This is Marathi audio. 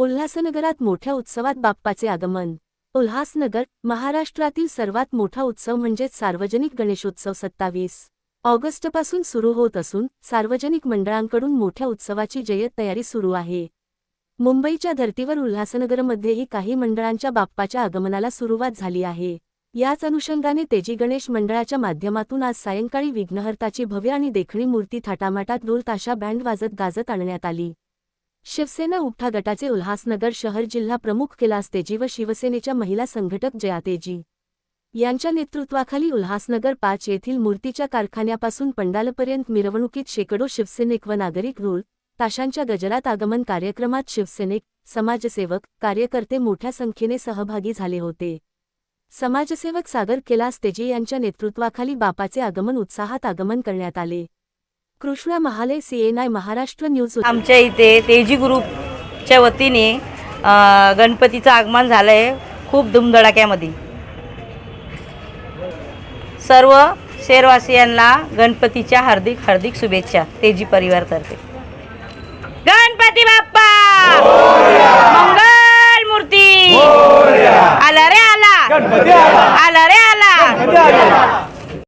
उल्हासनगरात मोठ्या उत्सवात बाप्पाचे आगमन. उल्हासनगर महाराष्ट्रातील सर्वात मोठा उत्सव म्हणजेच सार्वजनिक गणेशोत्सव सत्तावीस. ऑगस्टपासून सुरू होत असून सार्वजनिक मंडळांकडून मोठ्या उत्सवाची जय्यत तयारी सुरू आहे. मुंबईच्या धर्तीवर उल्हासनगरमध्येही काही मंडळांच्या बाप्पाच्या आगमनाला सुरुवात झाली आहे. याच अनुषंगाने तेजी गणेश मंडळाच्या माध्यमातून आज सायंकाळी विघ्नहर्ताची भव्य आणि देखणी मूर्ती थाटामाटात ढोल ताशा बँड वाजत गाजत आणण्यात आली. शिवसेना उपठा गटाचे उल्हासनगर शहर जिल्हा प्रमुख कैलास तेजी व शिवसेनेच्या महिला संघटक जया तेजी यांच्या नेतृत्वाखाली उल्हासनगर पाच येथील मूर्तीच्या कारखान्यापासून पंडालपर्यंत मिरवणुकीत शेकडो शिवसैनिक व नागरिक रूळ ताशांच्या गजरात आगमन कार्यक्रमात शिवसैनिक समाजसेवक कार्यकर्ते मोठ्या संख्येने सहभागी झाले होते. समाजसेवक सागर कैलास तेजी यांच्या नेतृत्वाखाली बापाचे आगमन उत्साहात आगमन करण्यात आले. Krishna Mahale C N I Maharashtra news आमच्या इथे तेजी ग्रुपच्या वतीने गणपतीचं आगमन झालं आहे खूप धुमधडाक्यामध्ये. सर्व शेरवासियांना गणपतीच्या हार्दिक हार्दिक शुभेच्छा तेजी परिवारतर्फे. गणपती बाप्पा! मंगल मूर्ती आला रे आला! आला